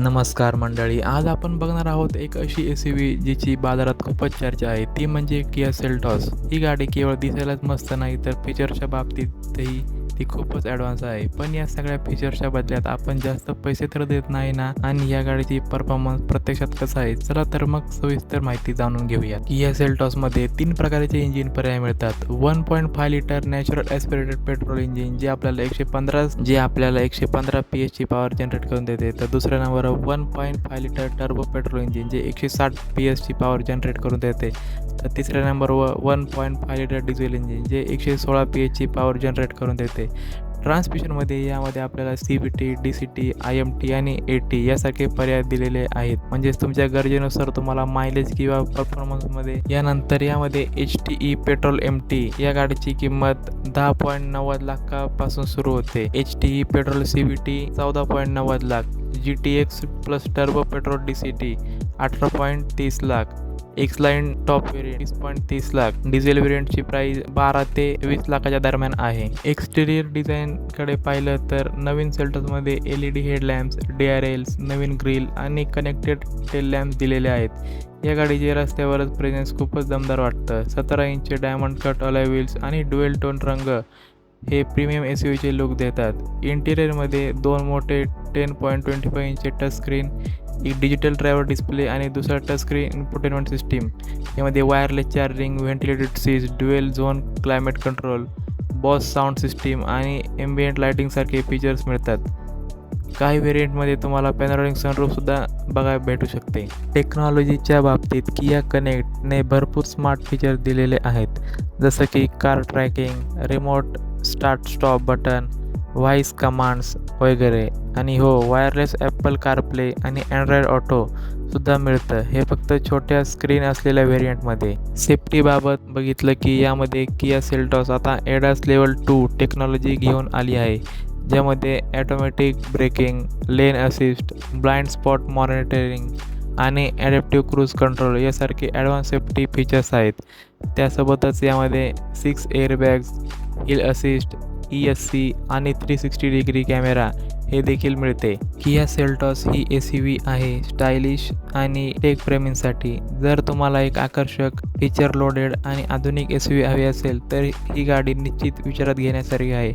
नमस्कार मंडळी आज आपण बघणार आहोत एक अशी एस यू व्ही जिची बाजारात खूपच चर्चा आहे. ती म्हणजे किया सेल्टॉस ही गाडी केवळ दिसायलाच मस्त नाही तर फीचरच्या बाबतीतही ती खूपच ॲडव्हान्स आहे. पण या सगळ्या फीचर्सच्या बदल्यात आपण जास्त पैसे तर देत नाही ना? आणि या गाडीची परफॉर्मन्स प्रत्यक्षात कसा आहे? चला तर मग सविस्तर माहिती जाणून घेऊया किया सेल्टॉसमध्ये तीन प्रकारचे इंजिन पर्याय मिळतात. One point five litre natural aspirated petrol engine जे आपल्याला एकशे पंधरा जे आपल्याला एकशे पंधरा पी एच ची पॉवर जनरेट करून देते. तर दुसऱ्या number one point five litre turbo petrol engine जे एकशे साठ पी एच ची पॉवर जनरेट करून देते. तर तिसऱ्या नंबरवर one point five litre diesel engine जे एकशे सोळा पी एचची पॉवर जनरेट करून देते. ट्रान्समिशनमध्ये यामध्ये आपल्याला C B T D C T I M T आणि ए टी यासारखे पर्याय दिलेले आहेत. म्हणजेच तुमच्या गरजेनुसार तुम्हाला मायलेज किंवा परफॉर्मन्समध्ये यानंतर यामध्ये H T E petrol M T या गाडीची किंमत दहा पॉईंट नव्वद लाखापासून सुरू होते. H T E petrol C B T चौदा पॉईंट नव्वद lakh. G T X plus turbo petrol D C T अठरा पॉईंट तीस lakh. X line top variant तीस पॉईंट तीस लाख. डिझेल व्हेरियंटची प्राइस बारा ते वीस लाखाच्या दरम्यान आहे. एक्सटेरियर डिझाईनकडे पाहिलं तर नवीन सेल्टर्समध्ये L E D headlamps D R Ls नवीन ग्रिल आणि कनेक्टेड टेल लॅम्प दिलेले आहेत. या गाडीचे रस्त्यावरच प्रेझेन्स खूपच दमदार वाटतं. सतरा inch diamond cut alloy wheels आणि डुएल टोन रंग हे प्रीमियम एस यूचे लुक देतात. इंटिरियरमध्ये दोन मोठे टेन पॉईंट ट्वेंटी फाय इंचचे टच स्क्रीन एक डिजिटल ड्रायव्हर डिस्प्ले आणि दुसरा टच स्क्रीन इन्फोटेनमेंट सिस्टीम यामध्ये wireless charging ventilated seize dual zone climate control Bose sound system आणि एम्बियंट लायटिंगसारखे फीचर्स मिळतात. काही व्हेरियंटमध्ये तुम्हाला पॅनोरिंग सनरूफसुद्धा बघायला भेटू शकते. टेक्नॉलॉजीच्या बाबतीत किया कनेक्टने भरपूर स्मार्ट फीचर दिलेले आहेत. जसं की car tracking remote start stop button voice commands वगैरे. आणि हो वायरलेस ॲपल कारप्ले आणि अँड्रॉइड ऑटो सुद्धा मिळतं. हे फक्त छोट्या स्क्रीन असलेल्या व्हेरियंटमध्ये सेफ्टीबाबत बघितलं की यामध्ये किया सेल्टॉस आता एडास लेवल टू टेक्नॉलॉजी घेऊन आली आहे ज्यामध्ये automatic braking lane assist blind spot monitoring आणि ॲडॅप्टिव्ह क्रूज कंट्रोल यासारखे ॲडव्हान्स सेफ्टी फीचर्स आहेत. त्यासोबतच यामध्ये six airbags hill assist E S C आणि थ्री सिक्स्टी डिग्री कॅमेरा हे देखील मिळते. किया सेल्टॉस ही एस व्ही आहे स्टायलिश आणि टेक प्रेमींसाठी जर तुम्हाला एक आकर्षक फीचर लोडेड आणि आधुनिक एस व्ही हवी असेल तर ही गाडी निश्चित विचारात घेण्यासारखी आहे.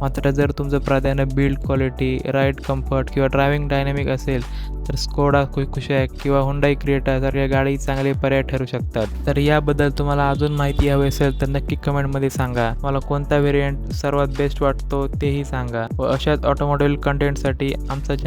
मात्र जर तुमचं प्राधान्य बिल्ड क्वालिटी राईड कम्फर्ट किंवा ड्रायव्हिंग डायनॅमिक असेल तर स्कोडा कुशॅक किंवा हुंडाई क्रिएटा सारख्या गाडी चांगले पर्याय ठरू शकतात. तर याबद्दल तुम्हाला अजून माहिती हवी असेल तर नक्की कमेंटमध्ये सांगा. मला कोणता व्हेरियंट सर्वात बेस्ट वाटतो तेही सांगा. व अशाच ऑटोमोबाईल कंटेंटसाठी आमचा